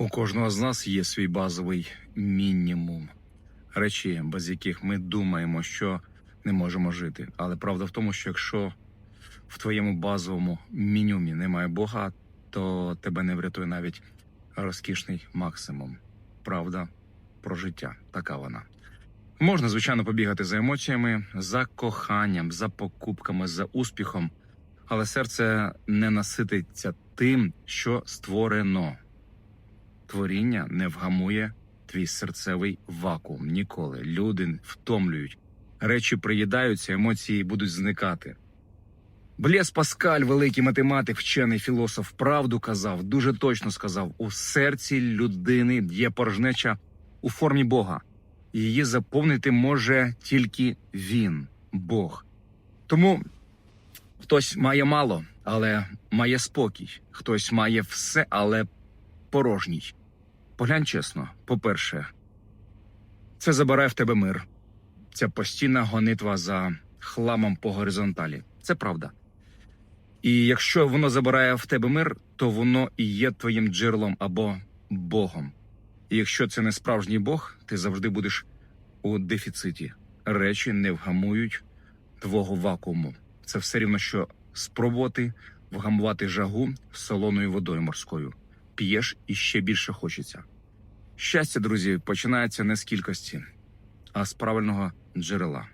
У кожного з нас є свій базовий мінімум, речі, без яких ми думаємо, що не можемо жити. Але правда в тому, що якщо в твоєму базовому мінімумі немає Бога, то тебе не врятує навіть розкішний максимум. Правда про життя, така вона. Можна, звичайно, побігати за емоціями, за коханням, за покупками, за успіхом, але серце не насититься тим, що створено. Творіння не вгамує твій серцевий вакуум ніколи. Люди втомлюють, речі приїдаються, емоції будуть зникати. Блєс Паскаль, великий математик, вчений філософ, правду казав, дуже точно сказав: у серці людини є порожнеча у формі Бога. Її заповнити може тільки він, Бог. Тому хтось має мало, але має спокій, хтось має все, але порожній. Поглянь чесно, по-перше, це забирає в тебе мир. Ця постійна гонитва за хламом по горизонталі. Це правда. І якщо воно забирає в тебе мир, то воно і є твоїм джерелом або Богом. І якщо це не справжній Бог, ти завжди будеш у дефіциті. Речі не вгамують твого вакууму. Це все рівно, що спробувати вгамувати жагу солоною водою морською. П'єш і ще більше хочеться. Щастя, друзі, починається не з кількості, а з правильного джерела.